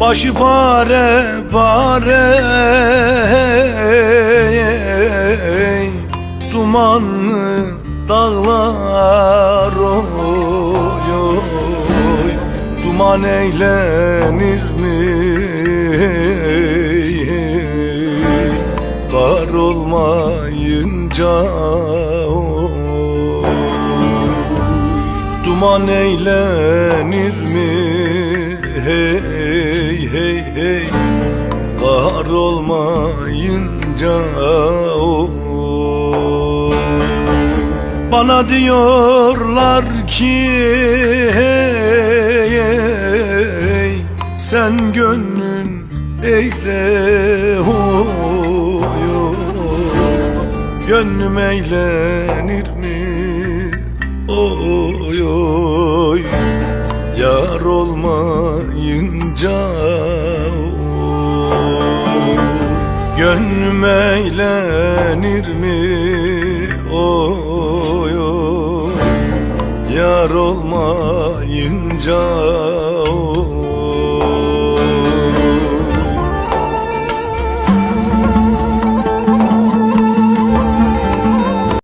Başı pare pare Dumanlı dağlar oy oy Duman eğlenir mi? Kar olmayınca Duman eğlenir mi? hey Kar olmayınca oy Bana diyorlar ki hey, hey, Sen gönlün eyle oy. Gönlüm eğlenir mi? Oy oy. Yar olmayınca Gönlüm eğlenir mi? Oy oy. Yar olmayınca